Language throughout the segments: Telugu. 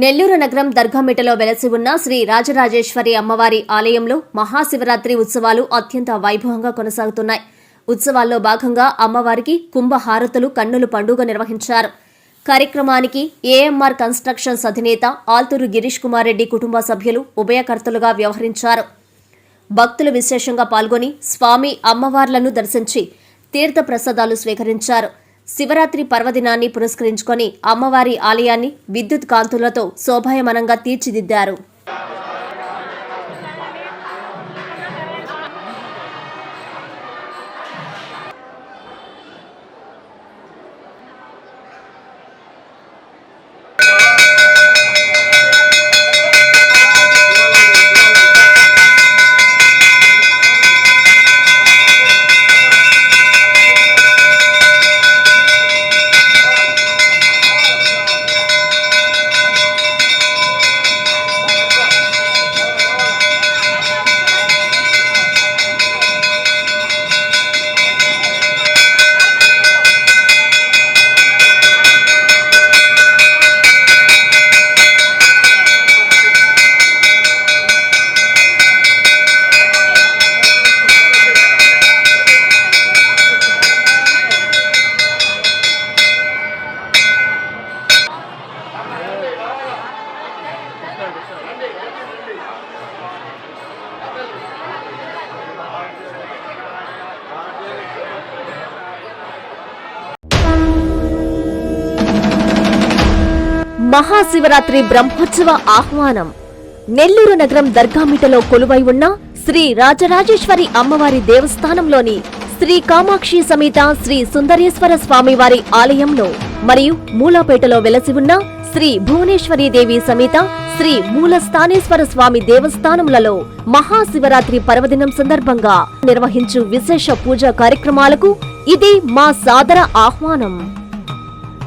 నెల్లూరు నగరం దర్గామిటలో వెలసి ఉన్న శ్రీ రాజరాజేశ్వరి అమ్మవారి ఆలయంలో మహాశివరాత్రి ఉత్సవాలు అత్యంత వైభవంగా కొనసాగుతున్నాయి. ఉత్సవాల్లో భాగంగా అమ్మవారికి కుంభహారతులు కన్నులు పండుగ నిర్వహించారు. కార్యక్రమానికి ఏఎంఆర్ కన్స్ట్రక్షన్స్ అధినేత ఆల్తూరు గిరీష్ కుమార్ రెడ్డి కుటుంబ సభ్యులు ఉభయకర్తలుగా వ్యవహరించారు. భక్తులు విశేషంగా పాల్గొని స్వామి అమ్మవార్లను దర్శించి తీర్థ ప్రసాదాలు స్వీకరించారు. శివరాత్రి పర్వదినాన్ని పురస్కరించుకొని అమ్మవారి ఆలయాన్ని విద్యుత్ కాంతులతో శోభాయమనంగా తీర్చిదిద్దారు. మహాశివరాత్రి బ్రహ్మోత్సవ ఆహ్వానం. నెల్లూరు నగరం దర్గామిటలో కొలువై ఉన్న శ్రీ రాజరాజేశ్వరి అమ్మవారి దేవస్థానంలోని శ్రీ కామాక్షి సమేత శ్రీ సుందరేశ్వర స్వామివారి ఆలయంలో మరియు మూలాపేటలో వెలసి ఉన్న శ్రీ భువనేశ్వరి దేవి సమేత శ్రీ మూలస్థానేశ్వర స్వామి దేవస్థానములలో మహాశివరాత్రి పర్వదినం సందర్భంగా నిర్వహించు విశేష పూజా కార్యక్రమాలకు ఇది మా సాదర ఆహ్వానం.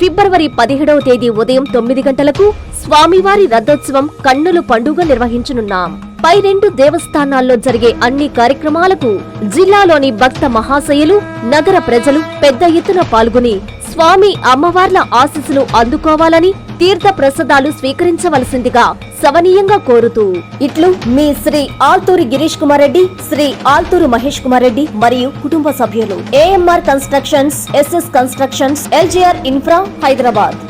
ఫిబ్రవరి పదిహేడవ తేదీ ఉదయం తొమ్మిది గంటలకు స్వామివారి రథోత్సవం కన్నుల పండుగ నిర్వహించనున్నాం. పై రెండు దేవస్థానాల్లో జరిగే అన్ని కార్యక్రమాలకు జిల్లాలోని భక్త మహాశయులు నగర ప్రజలు పెద్ద ఎత్తున పాల్గొని స్వామి అమ్మవార్ల ఆశీస్సులు అందుకోవాలని తీర్థ ప్రసాదాలు స్వీకరించవలసిందిగా సవనీయంగా కోరుతూ ఇట్లు మీ శ్రీ ఆల్తూరి గిరీష్ కుమార్ రెడ్డి శ్రీ ఆల్తూరు మహేష్ కుమార్ రెడ్డి మరియు కుటుంబ సభ్యులు. AMR constructions SS constructions LGR infra Hyderabad.